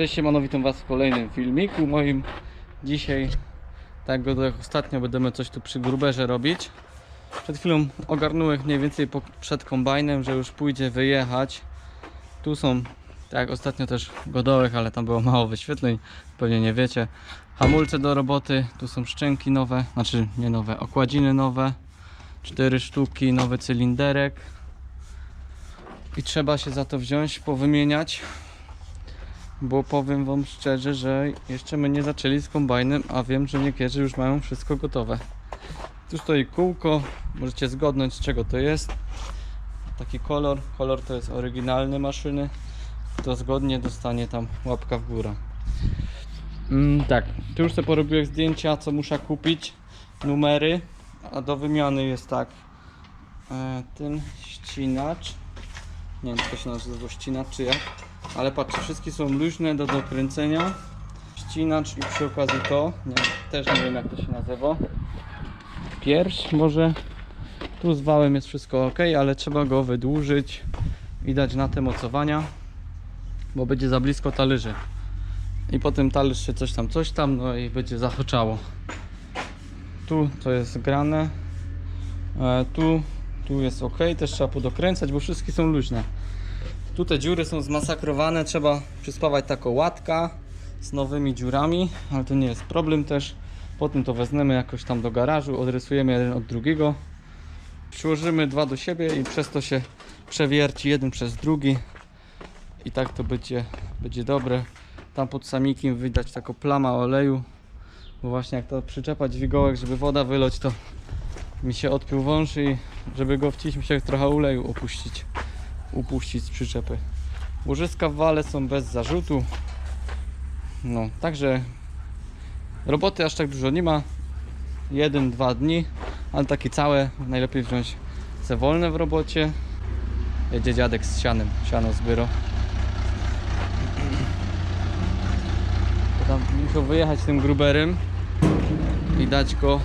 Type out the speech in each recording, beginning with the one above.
Cześć, siemano, witam was w kolejnym filmiku moim. Dzisiaj, tak jak ostatnio, będziemy coś tu przy gruberze robić. Przed chwilą ogarnąłem mniej więcej po, przed kombajnem, że już pójdzie wyjechać. Tu są, tak jak ostatnio też godołek, ale tam było mało wyświetleń, pewnie nie wiecie. Hamulce do roboty, tu są szczęki nowe, znaczy nie nowe, okładziny nowe. Cztery sztuki, nowy cylinderek. I trzeba się za to wziąć, powymieniać bo powiem wam szczerze, że jeszcze my nie zaczęli z kombajnem, a wiem, że niektórzy już mają wszystko gotowe. Tu stoi kółko, możecie zgodnąć z czego to jest. Taki kolor, kolor to jest oryginalny maszyny. To zgodnie dostanie tam łapka w górę. Mm, tak, tu już sobie porobiłem zdjęcia, co muszę kupić, numery, a do wymiany jest tak. E, ten ścinacz, nie wiem, czy to się nazywa ścinacz czy jak. Ale patrzcie, wszystkie są luźne do dokręcenia. Ścinacz i przy okazji to, nie, też nie wiem jak to się nazywa. Pierś może. Tu z wałem jest wszystko ok, ale trzeba go wydłużyć i dać na te mocowania, bo będzie za blisko talerzy. I potem talerz się coś tam, coś tam, no i będzie zahaczało. Tu to jest grane. E, tu, tu jest ok, też trzeba podokręcać, bo wszystkie są luźne. Tu te dziury są zmasakrowane, trzeba przyspawać taką łatka z nowymi dziurami, ale to nie jest problem też. Potem to wezmemy jakoś tam do garażu, odrysujemy jeden od drugiego. Przyłożymy dwa do siebie i przez to się przewierci jeden przez drugi. I tak to będzie, będzie dobre. Tam pod samikiem widać taką plama oleju. Bo właśnie jak to przyczepa dźwigołek, żeby woda wylać, to mi się odpił wąż i żeby go wcić, musiałem trochę oleju opuścić upuścić z przyczepy. Łożyska w wale są bez zarzutu. No, także roboty aż tak dużo nie ma. Jeden, dwa dni, ale takie całe najlepiej wziąć se wolne w robocie. Jedzie dziadek z sianem, siano zbiero. To Tam musiał wyjechać tym gruberem i dać go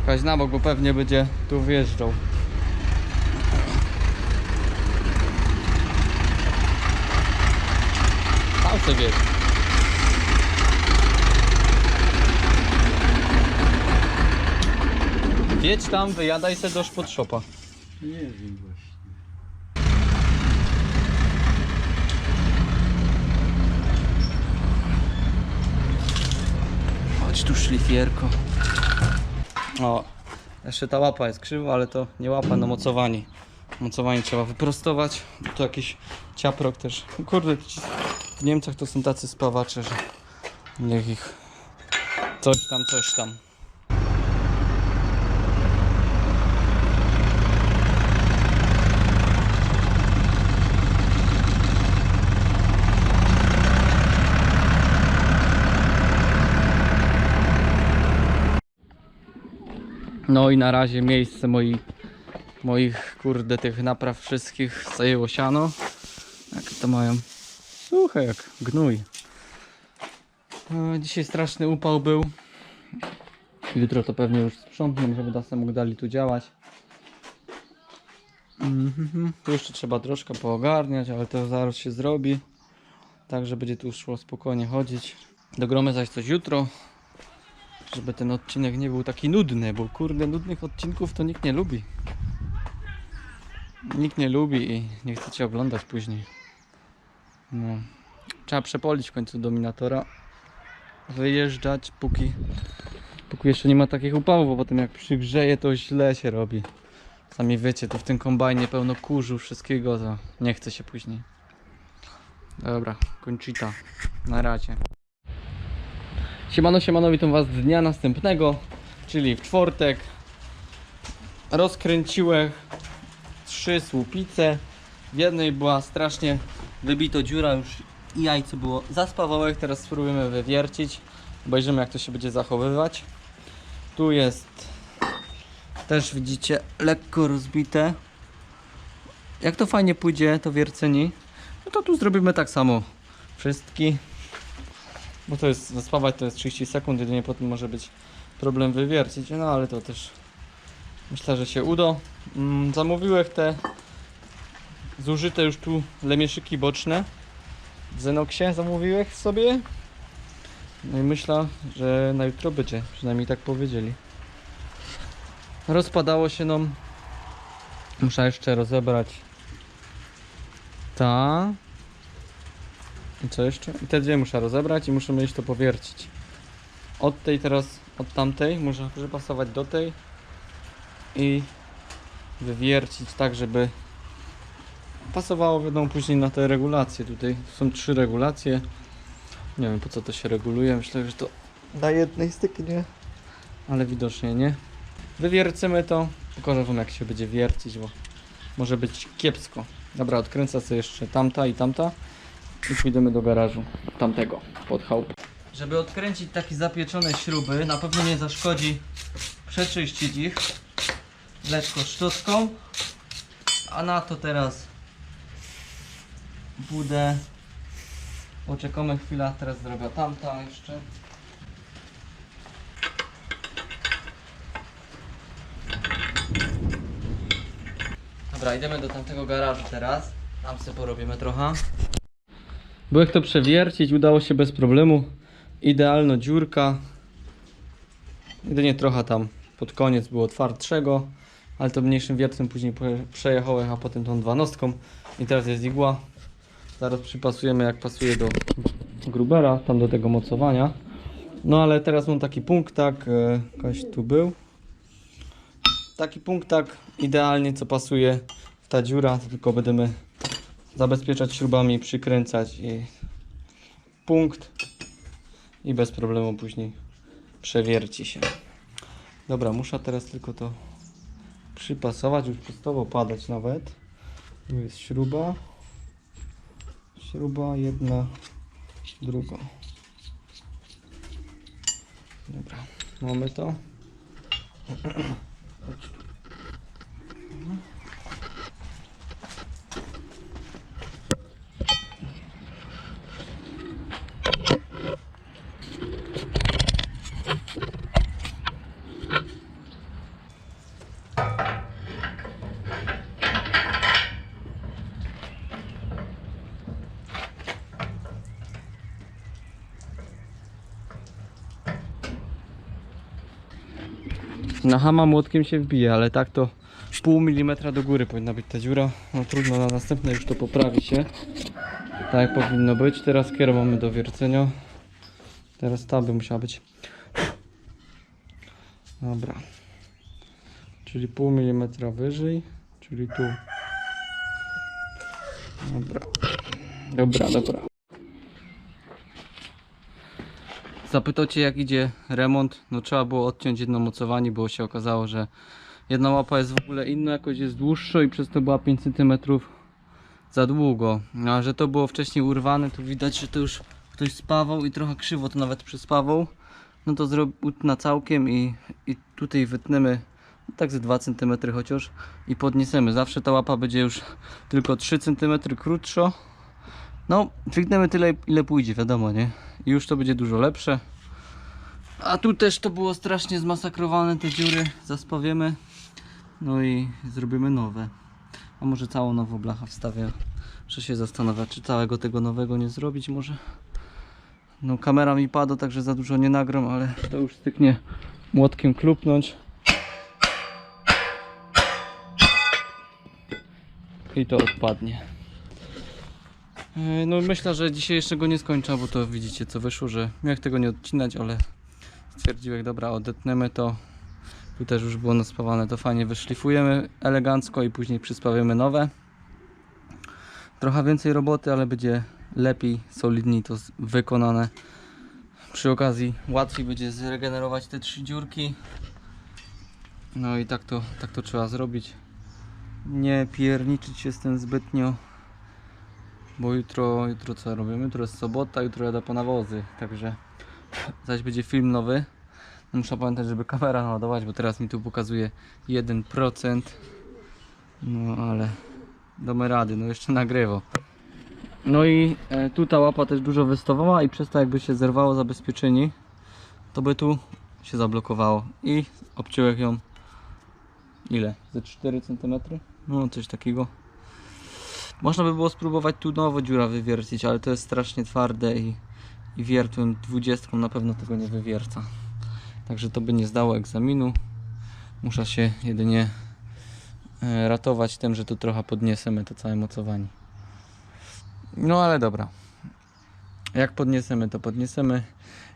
jechać na bok, bo pewnie będzie tu wjeżdżał. Sobie wiesz. Jedź tam, wyjadaj se do szpotshopa. Nie wiem właśnie. Chodź tu szlifierko. O, jeszcze ta łapa jest krzywa, ale to nie łapa, no mocowanie. Mocowanie trzeba wyprostować. Tu jakiś ciaprok też. Kurde, w Niemczech to są tacy spawacze, że niech ich coś tam, coś tam. No i na razie miejsce moi, moich kurde tych napraw wszystkich zajęło siano. Jak to mają? Suche jak gnój. E, Dzisiaj straszny upał był. Jutro to pewnie już sprzątnę, żeby nas mógł dali tu działać. Mhm. Tu jeszcze trzeba troszkę poogarniać, ale to zaraz się zrobi. Także będzie tu szło spokojnie chodzić. Dogromy zaś coś jutro, żeby ten odcinek nie był taki nudny, bo kurde nudnych odcinków to nikt nie lubi. Nikt nie lubi i nie chcecie oglądać później. No. Trzeba przepolić w końcu dominatora. Wyjeżdżać póki, póki jeszcze nie ma takich upałów, bo potem jak przygrzeje to źle się robi. Sami wiecie, to w tym kombajnie pełno kurzu, wszystkiego, to nie chce się później. Dobra, kończyta. Na razie. Siemano, siemano, witam was dnia następnego, czyli w czwartek. Rozkręciłem trzy słupice. W jednej była strasznie wybito dziura, już i jajco było zaspawałek. Teraz spróbujemy wywiercić. Obejrzymy jak to się będzie zachowywać. Tu jest też widzicie lekko rozbite. Jak to fajnie pójdzie to wierceni, no to tu zrobimy tak samo. Wszystki. Bo to jest, zaspawać to jest 30 sekund, jedynie potem może być problem wywiercić, no ale to też myślę, że się uda. Mm, zamówiłem te zużyte już tu lemieszyki boczne. Zenoksie zamówiłeś sobie? No i myślę, że na jutro będzie, przynajmniej tak powiedzieli. Rozpadało się nam. Muszę jeszcze rozebrać. Ta. I co jeszcze? I te dwie muszę rozebrać i muszę iść to powiercić. Od tej teraz, od tamtej muszę przypasować do tej i wywiercić tak, żeby pasowało wiadomo później na te regulacje. Tutaj są trzy regulacje. Nie wiem po co to się reguluje. Myślę, że to na jednej styknie, ale widocznie nie. Wywiercymy to. Pokażę wam jak się będzie wiercić, bo może być kiepsko. Dobra, odkręcę sobie jeszcze tamta i tamta i pójdziemy do garażu tamtego pod chałupę. Żeby odkręcić takie zapieczone śruby, na pewno nie zaszkodzi przeczyścić ich lekko szczotką. A na to teraz budę. Poczekamy chwilę, teraz zrobię tamta jeszcze. Dobra, idziemy do tamtego garażu teraz. Tam sobie porobimy trochę. Byłek to przewiercić, udało się bez problemu. Idealna dziurka. Jedynie trochę tam pod koniec było twardszego, ale to mniejszym wiercem później przejechałem, a potem tą dwanostką. I teraz jest igła. Zaraz przypasujemy jak pasuje do grubera, tam do tego mocowania. No ale teraz mam taki punkt, tak, e, ktoś tu był. Taki punkt, tak, idealnie co pasuje w ta dziura, tylko będziemy zabezpieczać śrubami, przykręcać i punkt i bez problemu później przewierci się. Dobra, muszę teraz tylko to przypasować, już przestało padać nawet. Tu jest śruba. Śruba jedna, druga. Dobra, mamy to. Na hama młotkiem się wbije, ale tak to pół milimetra do góry powinna być ta dziura. No trudno, na następne już to poprawi się. Tak powinno być. Teraz kierę mamy do wiercenia. Teraz ta by musiała być. Dobra. Czyli pół milimetra wyżej. Czyli tu. Dobra. Dobra, dobra. Zapytał cię jak idzie remont, no trzeba było odciąć jedno mocowanie, bo się okazało, że jedna łapa jest w ogóle inna, jakoś jest dłuższa i przez to była 5 cm za długo. A że to było wcześniej urwane, to widać, że to już ktoś spawał i trochę krzywo to nawet przyspawał. No to utna całkiem i, i tutaj wytniemy no tak ze 2 cm chociaż i podniesiemy. Zawsze ta łapa będzie już tylko 3 cm krótsza. No, dźwignęmy tyle, ile pójdzie, wiadomo, nie? I już to będzie dużo lepsze. A tu też to było strasznie zmasakrowane, te dziury zaspawiemy. No i zrobimy nowe. A może całą nową blachę wstawię. Muszę się zastanawiać, czy całego tego nowego nie zrobić może. No kamera mi pada, także za dużo nie nagram, ale to już styknie młotkiem klupnąć. I to odpadnie. E, No myślę, że dzisiaj jeszcze go nie skończę, bo to widzicie co wyszło, że miałem tego nie odcinać, ale stwierdziłem, dobra, odetniemy to. Tu też już było naspawane, to fajnie wyszlifujemy elegancko i później przyspawiamy nowe. Trochę więcej roboty, ale będzie lepiej, solidniej to wykonane. Przy okazji łatwiej będzie zregenerować te trzy dziurki. No i tak to, tak to trzeba zrobić. Nie pierniczyć się z tym zbytnio. Bo jutro, jutro co robimy? Jutro jest sobota, jutro jadę po nawozy, także zaś będzie film nowy. Muszę pamiętać, żeby kamera naładować, bo teraz mi tu pokazuje 1%. No ale damy rady, no jeszcze nagrywa. No i e, tu ta łapa też dużo wystawała i przez to jakby się zerwało zabezpieczenie, to by tu się zablokowało i obciąłem ją ile? Ze 4 cm? No coś takiego. Można by było spróbować tu nowo dziura wywiercić, ale to jest strasznie twarde i, i wiertłem 20 na pewno tego nie wywierca. Także to by nie zdało egzaminu. Muszę się jedynie e, ratować tym, że tu trochę podniesiemy to całe mocowanie. No ale dobra. Jak podniesiemy, to podniesiemy.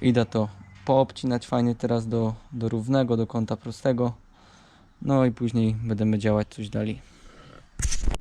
Idę to poobcinać fajnie teraz do, do równego, do kąta prostego. No i później będziemy działać coś dalej.